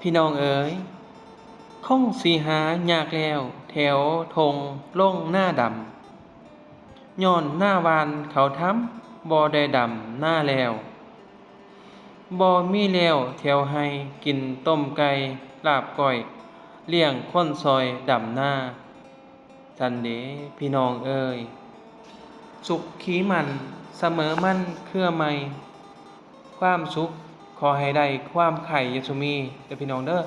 พี่น้องเอ๋ยคงสีหายากแล้ว แถวทงล่งหน้าดำย้อนหน้าวานเขาทำบ่ได้ดำหน้าแล้วบ่มีแล้วแถวให้กินต้มไก่ลาบก้อยเลี้ยงคนซอยดำหน้าจันเดพี่น้องเอ๋ยสุขขีมันเสมอมั่นเครือไม่ ความสุข ขอให้ได้ความไข่ยาสุมีเด้อพี่น้องเด้อ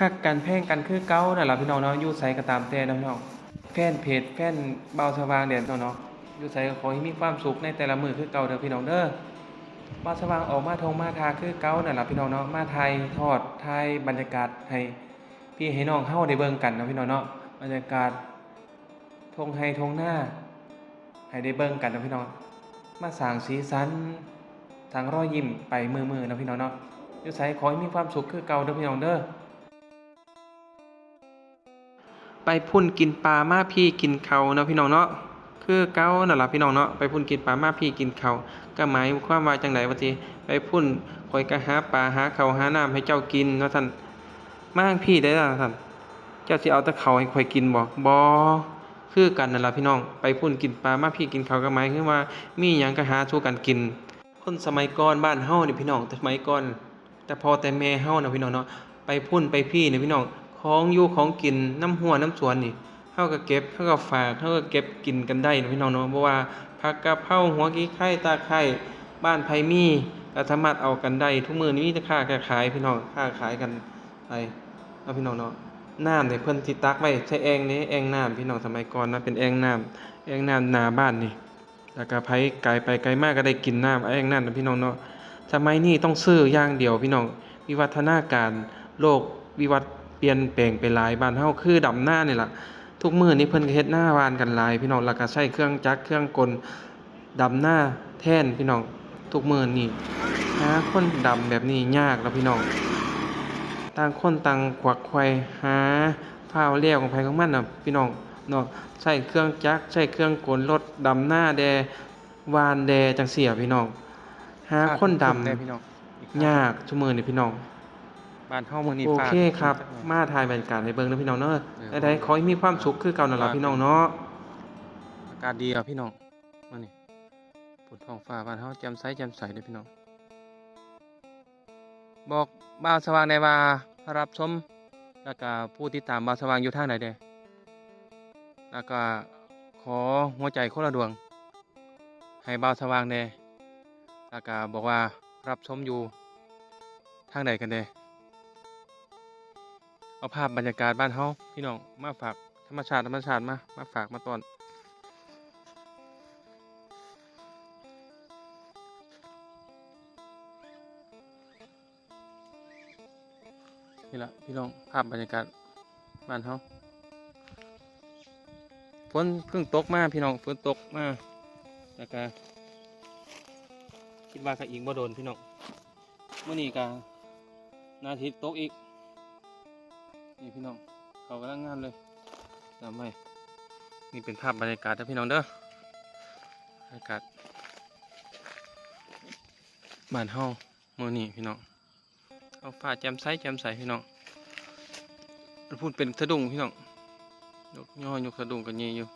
ฮักกันแพ่งกันคือเก่านั่นล่ะพี่น้องเนาะยู่ไสก็ตามแต่พี่น้องแฟนเพจแฟนเบาสว่างเด่นเนาะเนาะอยู่ไสก็ขอให้มีความสุขในแต่ละมือคือเก่าเด้อพี่น้องเด้อเบาสว่างออกมาทงมาทาคือเก่านั่นล่ะพี่น้องเนาะมาไทยทอดไทยบรรยากาศให้พี่ให้น้องเฮาได้เบิ่งกันนะพี่น้องเนาะบรรยากาศทงไฮทงหน้าให้ได้เบิ่งกันนะพี่น้อง มาสร้างสีสันสร้างรอยยิ้มไปมือๆนะพี่น้องเนาะยู่ไสขอให้มีความสุขคือเก่าเด้อพี่น้องเด้อไปพุ่นกินปลามาพี่กินเขาเนาะพี่น้องเนาะคือเก่านั่นล่ะพี่น้องเนาะไปพุ่นกินปลามาพี่กินเขาก็หมายความว่าจังไดว่าติไปพุ่นข่อยก็หาปลาหาเขาหาน้ำให้เจ้ากินว่าซั่นมาทางพี่ได้ล่ะท่านเจ้าสิเอาต่เขาให้ข่อยกินบ่บ่ คือกันนั่นล่ะพี่น้องไปพุ่นกินปลามาพี่กินข้าวก็หมายคือว่ามีหยังก็หาสู่กันกิน คนสมัยก่อนบ้านเฮานี่พี่น้องแต่สมัยก่อน แต่พอแต่แม่เฮานะพี่น้องเนาะไปพุ่นไปพี่นี่พี่น้องของอยู่ของกินน้ำหัวน้ำสวนนี่เฮาก็เก็บเฮาก็ฝากเฮาก็เก็บกินกันได้นะพี่น้องเนาะเพราะว่าผักกะเพราหัวกี้ไข่ตาไข่บ้านไผมีก็สามารถเอากันได้ทุกมือนี้มีแต่ค้าขายพี่น้องค้าขายกันไปเนาะพี่น้องเนาะ น้ำเนี่ยเพิ่นสิตักไว้ใช้แองนี้แองน้ำพี่น้องสมัยก่อนนะเป็นแองน้ำแองน้ำนาบ้านนี่แล้วก็ไผไกลไปไกลมากก็ได้กินน้ำแองนั่นะพี่น้องเนาะสมัยนี้ต้องซื้อย่างเดียวพี่น้องวิวัฒนาการโลกวิวัฒเปลี่ยนแปลงไปหลายบ้านเฮาคือดำหน้านี่ล่ะทุกมื้อนี้เพิ่นก็เฮ็ดหน้าวานกันหลาย พี่น้องแล้วก็ใช้เครื่องจักรเครื่องกลดำหน้าแท่นพี่น้องทุกมื้อนี้หาคนดำแบบนี้ยากแล้วพี่น้อง ต่างคนต่างขวักไขว่หาฟ้าวเลี้ยวของไผของมันน่ะพี่น้องเนาะใช้เครื่องจักรใช้เครื่องกลรถดำหน้าแดวานแดจังเสียพี่น้องหาคนดำพี่น้องยากชั่วมือนี่พี่น้องบ้านเฮามื้อนี้โอฟ้าเคครับ มาถ่ายบรรยากาศให้เบิ่งเด้อพี่น้องเนาะเออได้ๆขอให้มีความสุขคือเก่านั่นล่ะพี่น้องเนาะอากาศดีอะพี่น้องมานี่ฝนท้องฟ้าบ้านเฮาแจ่มใสแจ่มใสเด้อพี่น้อง บอกบ่าวสว่างได้ว่ารับชมแล้วก็ผู้ติดตามบ่าวสว่างอยู่ทางไหนเด้แล้วก็ขอหัวใจคนละดวง ให้บ่าวสว่างแน่แล้วก็บอกว่ารับชมอยู่ทางใดกันเด้เอาภาพบรรยากาศบ้านเฮาพี่น้องมาฝากธรรมชาติธรรมชาติมามาฝากมาตอน นี่แหละพี่น้องภาพบรรยากาศบ้านเฮาฝนเพิ่งตกมาพี่น้องฝนตกมาแล้วก็คิดว่าก็อีกบ่โดนพี่น้องเมื่อนี้ก็นาทีตกอีกนี่พี่น้องเขากำลังงานเลยทำไมนี่เป็นภาพบรรยากาศนะพี่น้องเด้อบรรยากาศบ้านเฮาเมื่อนี้พี่น้อง เอาผ้าแจ่มใสแจมใสพี่น้องพูดเป็นสะดุ้งพี่น้องยกย่อยกสะดุ้งกันยีอยู่